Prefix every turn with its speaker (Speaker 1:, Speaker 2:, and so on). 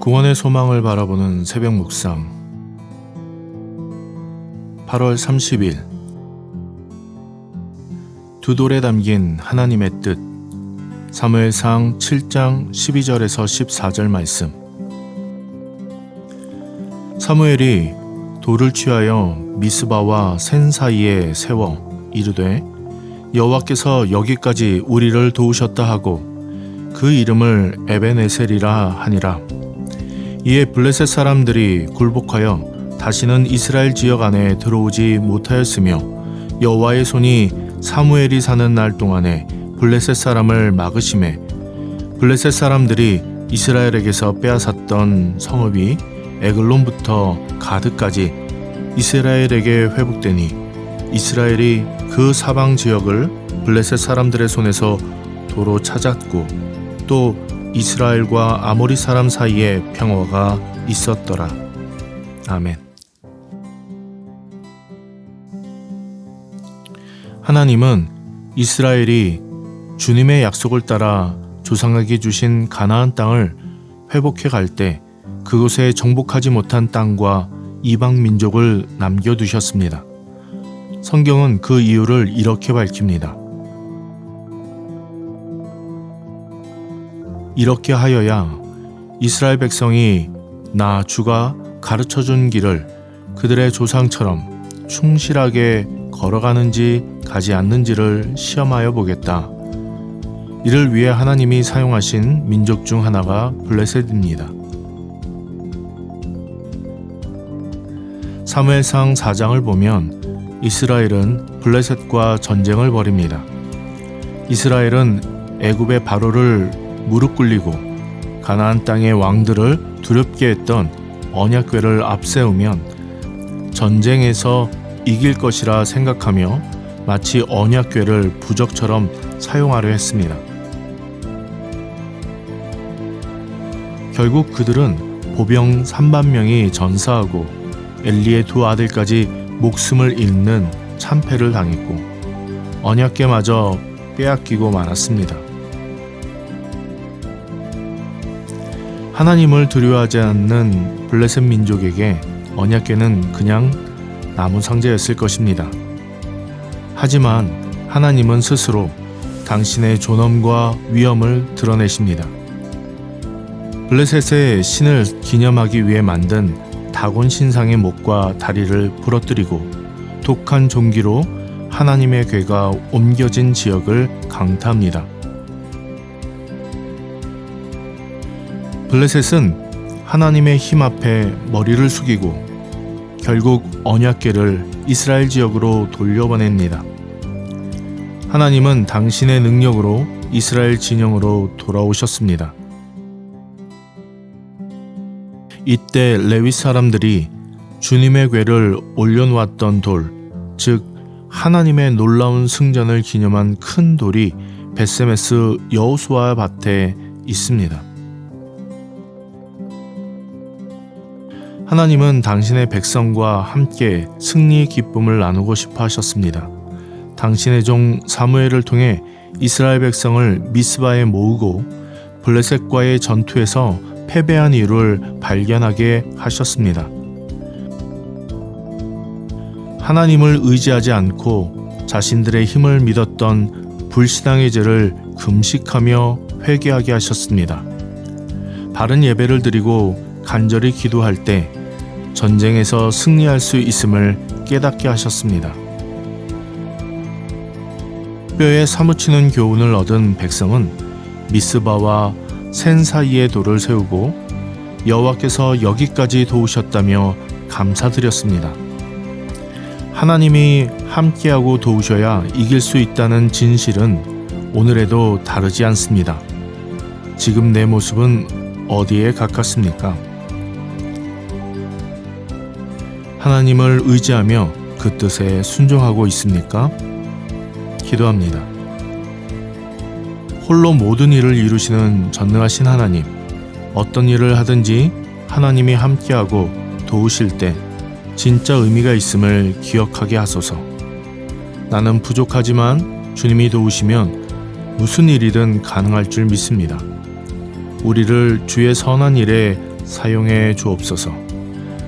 Speaker 1: 구원의 소망을 바라보는 새벽 묵상. 8월 30일. 두 돌에 담긴 하나님의 뜻. 사무엘상 7장 12절에서 14절 말씀. 사무엘이 돌을 취하여 미스바와 센 사이에 세워 이르되 여호와께서 여기까지 우리를 도우셨다 하고 그 이름을 에베네셀이라 하니라. 이에 블레셋 사람들이 굴복하여 다시는 이스라엘 지역 안에 들어오지 못하였으며 여호와의 손이 사무엘이 사는 날 동안에 블레셋 사람을 막으심에 블레셋 사람들이 이스라엘에게서 빼앗았던 성읍이 에글론부터 가드까지 이스라엘에게 회복되니 이스라엘이 그 사방 지역을 블레셋 사람들의 손에서 도로 찾았고 또 이스라엘과 아모리 사람 사이에 평화가 있었더라. 아멘. 하나님은 이스라엘이 주님의 약속을 따라 조상에게 주신 가나안 땅을 회복해 갈 때 그곳에 정복하지 못한 땅과 이방 민족을 남겨 두셨습니다. 성경은 그 이유를 이렇게 밝힙니다. 이렇게 하여야 이스라엘 백성이 나 주가 가르쳐 준 길을 그들의 조상처럼 충실하게 걸어가는지 가지 않는지를 시험하여 보겠다. 이를 위해 하나님이 사용하신 민족 중 하나가 블레셋입니다. 사무엘상 4장을 보면 이스라엘은 블레셋과 전쟁을 벌입니다. 이스라엘은 애굽의 바로를 무릎 꿇리고 가나안 땅의 왕들을 두렵게 했던 언약궤를 앞세우면 전쟁에서 이길 것이라 생각하며 마치 언약궤를 부적처럼 사용하려 했습니다. 결국 그들은 보병 3만 명이 전사하고 엘리의 두 아들까지 목숨을 잃는 참패를 당했고 언약궤마저 빼앗기고 말았습니다. 하나님을 두려워하지 않는 블레셋 민족에게 언약궤는 그냥 나무 상자였을 것입니다. 하지만 하나님은 스스로 당신의 존엄과 위엄을 드러내십니다. 블레셋의 신을 기념하기 위해 만든 다곤 신상의 목과 다리를 부러뜨리고 독한 종기로 하나님의 괴가 옮겨진 지역을 강타합니다. 블레셋은 하나님의 힘 앞에 머리를 숙이고 결국 언약궤를 이스라엘 지역으로 돌려보냅니다. 하나님은 당신의 능력으로 이스라엘 진영으로 돌아오셨습니다. 이때 레위 사람들이 주님의 궤를 올려놓았던 돌, 즉 하나님의 놀라운 승전을 기념한 큰 돌이 베세메스 여호수아 밭에 있습니다. 하나님은 당신의 백성과 함께 승리의 기쁨을 나누고 싶어 하셨습니다. 당신의 종 사무엘을 통해 이스라엘 백성을 미스바에 모으고 블레셋과의 전투에서 패배한 이유를 발견하게 하셨습니다. 하나님을 의지하지 않고 자신들의 힘을 믿었던 불신앙의 죄를 금식하며 회개하게 하셨습니다. 바른 예배를 드리고 간절히 기도할 때 전쟁에서 승리할 수 있음을 깨닫게 하셨습니다. 뼈에 사무치는 교훈을 얻은 백성은 미스바와 센 사이에 돌을 세우고 여호와께서 여기까지 도우셨다며 감사드렸습니다. 하나님이 함께하고 도우셔야 이길 수 있다는 진실은 오늘에도 다르지 않습니다. 지금 내 모습은 어디에 가깝습니까? 하나님을 의지하며 그 뜻에 순종하고 있습니까? 기도합니다. 홀로 모든 일을 이루시는 전능하신 하나님, 어떤 일을 하든지 하나님이 함께하고 도우실 때 진짜 의미가 있음을 기억하게 하소서. 나는 부족하지만 주님이 도우시면 무슨 일이든 가능할 줄 믿습니다. 우리를 주의 선한 일에 사용해 주옵소서.